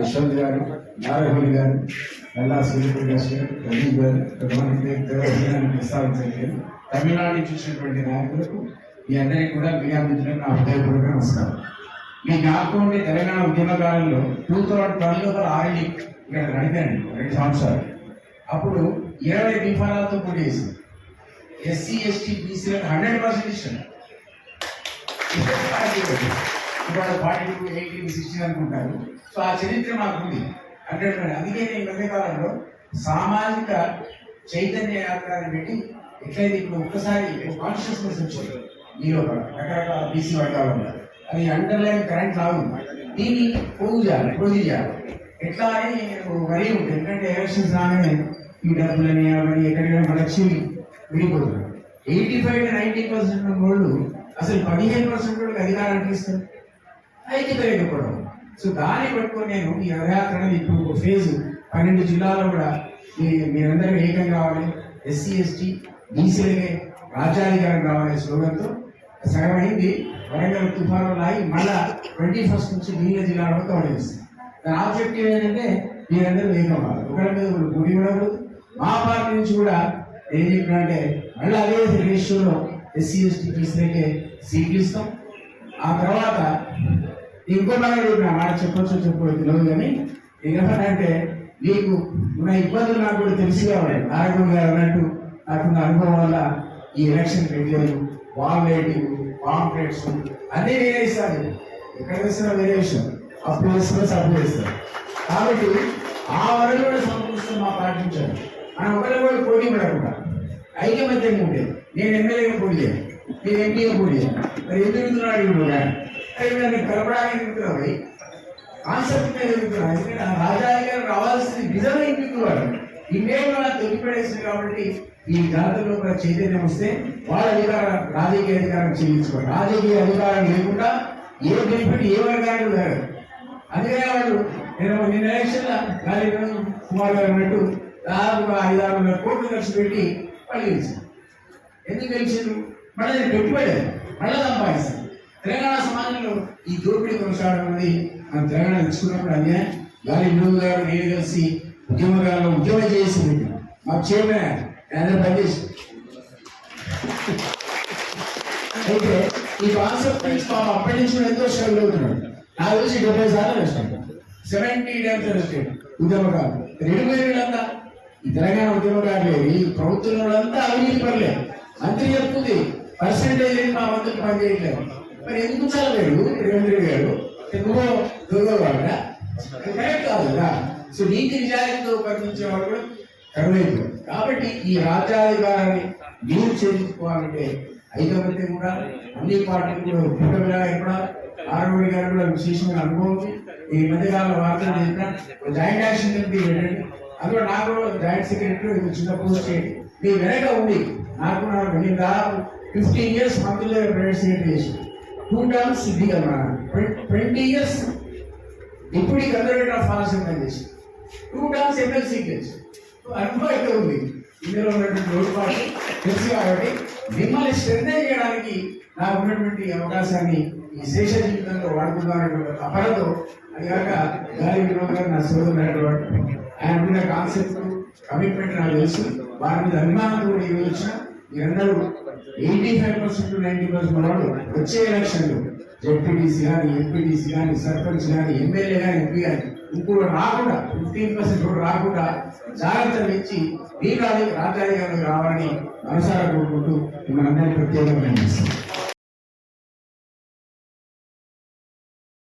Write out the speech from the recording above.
యశ్వంత్ గారు నారాయణ గారు నల్లా సూర్యప్రకాష్ గారు రజీవ్ గారు కొంతమంది ప్రస్తావించలేదు తమిళనాడు నుంచి వచ్చినటువంటి నాయకులకు మీ అందరికీ కూడా మీడియా నా హృదయపూర్వక నమస్కారం. మీ జ్ఞాపకం ఉండే తెలంగాణ ఉద్యమకాలంలో టూ థౌసండ్ ట్వెల్వ్లో ఆర్ఎండి ఇక్కడ నడిపాను రెండు సంవత్సరాలు. అప్పుడు ఇరవై విఫలాలతో పోటీ చేసింది ఎస్సీ ఎస్టీ బీసీలకు హండ్రెడ్ పర్సెంట్ ఇష్టం ఇవాళ ఫార్టీ టూ ఎయిటీ సిక్స్టీన్ అనుకుంటారు. సో ఆ చరిత్ర మాకు ఉంది హండ్రెడ్ అందుకే నేను మధ్యకాలంలో సామాజిక చైతన్య యాత్రని పెట్టి ఎట్లయితే ఇప్పుడు ఒక్కసారి కాన్షియస్నెస్ వచ్చింది. మీలో రకరకాల బీసీ వర్గాలలో అది అండర్లైన్ కరెంట్ లాగు దీన్ని పోగు చేయాలి పోగు చేయాలి. ఎట్లా అని నేను వరి ఉంటుంది ఎందుకంటే ఎలక్షన్స్ రాగానే ఈ డబ్బులని అవన్నీ ఎక్కడికైనా మన విడిపోతున్నారు ఎయిటీ ఫైవ్ నైంటీ పర్సెంట్ వాళ్ళు అసలు పదిహేను పర్సెంట్ వాళ్ళకి అధికారానికి ఇస్తారు ఐక్యతలేకపోవడం సో దాన్ని పట్టుకొని నేను ఈ రథయాత్ర ఇప్పుడు ఒక ఫేజ్ పన్నెండు జిల్లాలో కూడా మీరందరూ ఏకం కావాలి ఎస్సీ ఎస్టీ బీసీలకే రాజ్యాధికారం కావాలనే స్లోగన్తో సగమైంది వరంగల్ తుఫాను లాగి మళ్ళా ట్వంటీ ఫస్ట్ నుంచి మిగిలిన జిల్లాలో కవర్ చేస్తుంది దాని ఆబ్జెక్టివ్ ఏంటంటే మీరందరూ ఏకం కావాలి. ఒకరి మీద ఒకరు గుడి ఉండదు మా పార్టీ నుంచి కూడా ఏం చెప్పినంటే మళ్ళీ అదే రేషియోలో ఎస్సీ ఎస్టీ బీసీలకే సీట్లు ఇస్తాం. ఆ తర్వాత ఇంకో మాట నా మాట చెప్పొచ్చు చెప్పదు తెలియదు కానీ ఏమంటే నీకు ఉన్న ఇబ్బందులు నాకు కూడా తెలిసి కావాలి నారాయణ గారు అన్నట్టు నాకున్న అనుభవం వల్ల ఈ ఎలక్షన్ పెట్టారు. వాల్ రేటింగ్ పాంప్లెట్స్ అన్నీ నేనే ఇస్తాను ఎక్కడ వేసినా వేరే విషయం అప్పు వేస్తున్నా సప్పు వేస్తారు కాబట్టి ఆ వరకు కూడా సమకూరుస్తూ మా పాటించారు మనం ఒకరి కూడా పోటీ పడకుండా ఐకమత్యంగా ఉండేది. నేను ఎమ్మెల్యేగా పోటీ చేయను నేను ఎంపీగా పోటీ చేయను మరి ఎందుకు వెళ్తున్నాడు నేను కలపడానికి వెళ్తున్నావు కాన్సెప్ట్ మీద వెళ్తున్నాను ఎందుకంటే రాజాయి గారు రావాల్సింది నిజమే ఇంటివాడు ఈ మేలు నాకు తొలిపడేసింది కాబట్టి ఈ జాతరలో కూడా చైతన్యం వస్తే వాళ్ళ అధికారం రాజకీయ అధికారం చెల్లించుకోవాలి రాజకీయ అధికారం లేకుండా ఏ బెనిఫిట్ ఏ వర్గానికి లేదు అందుకనే వాళ్ళు నేను నిన్న ఎలక్షన్ గాలి కుమార్ గారు అన్నట్టు దాదాపుగా ఐదు ఆరు వందల కోట్లు ఖర్చు పెట్టి వాళ్ళు గెలిచారు ఎందుకు గెలిచారు మళ్ళీ పెట్టుబడి మళ్ళీ సంపాదిస్తారు తెలంగాణ సమాజంలో ఈ దోపిడీ కొనసాగడం అనేది మనం తెలంగాణ తెచ్చుకున్నప్పుడు అన్యాయం. గాలి వినోద్ గారు నేను కలిసి ఉద్యమకాలంలో ఉద్యమం చేసి మా చైర్మన్ ఆయన పనిచేసి. అయితే ఈ కాన్సెప్ట్ నుంచి మా అప్పటి నుంచి ఎంతో స్ట్రగుల్ అవుతున్నాడు నా తెలిసి డెబ్బై సార్లు వేస్తాడు సెవెంటీ టైమ్స్ నష్టం ఉద్యమకాలం రెడీమేడ్ ఈ తెలంగాణ ఉద్యమకారులు ఈ ప్రభుత్వంలో అంతా అవినీతి పర్లేదు అంతే చెప్తుంది పర్సంటేజ్ మా వంతుకు పనిచేయట్లేదు. మరి ఎందుకు చదవలేదు రేవంత్ రెడ్డి గారు నువ్వు దొరకవాడా కరెక్ట్ కాదు కదా? సో నీతి నిజాయితీతో పరిమించే వాళ్ళు కూడా కరువైపోయారు కాబట్టి ఈ రాజ్యాధికారాన్ని మీరు చేయించుకోవాలంటే ఐకమత్యం కూడా అన్ని పార్టీలు కూడా కూటమిలా కూడా ఆరోగ్య గారు కూడా విశేషమైన అనుభవం ఈ మధ్యకాల వార్తలు చెప్పిన జాయింట్ యాక్షన్ కమిటీ వెళ్ళండి అందులో నాకు జాయింట్ సెక్రటరీ ఇది చిన్న పోస్ట్ చేయండి. మీ వెనక ఉంది నాకు నాకు నేను దాదాపు ఫిఫ్టీన్ ఇయర్స్ మంత్రులు ప్రైవేట్ సెక్రటరీ చేసింది two terms twenty years deputy conservator of forest పనిచేసి టూ టర్మ్స్ ఎమ్మెల్సీ చేసి అనుభవం అయితే ఉంది. ఇందులో ఉన్నటువంటి లోటుపాటు. తెలుసు కాబట్టి మిమ్మల్ని శ్రద్ధ చేయడానికి నాకు ఉన్నటువంటి అవకాశాన్ని ఈ శేష జీవితంలో వాడుకుందామనేటువంటి అపరతో అది కాక గాలి వినోద్ గారు నా సోదరుడు ఆయన ఉన్న కాన్సెప్ట్ కమిట్మెంట్ నాకు తెలుసు. వారి మీద అభిమానం కూడా ఈరోజు వచ్చిన మీరందరూ eighty five percent ninety percent వాళ్ళు వచ్చే ఎలక్షన్లు జడ్పీటీసీ కానీ ఎంపీటీసీ కానీ సర్పంచ్ కానీ ఎమ్మెల్యే కానీ ఎంపీ కానీ ఇంకోటి రాకుండా ఫిఫ్టీన్ పర్సెంట్ కూడా రాకుండా జాగ్రత్తలు ఇచ్చి మీ రాజధాని రావాలని మనసారా కోరుకుంటూ మిమ్మల్ని అందరినీ ప్రత్యేకంగా చేస్తాం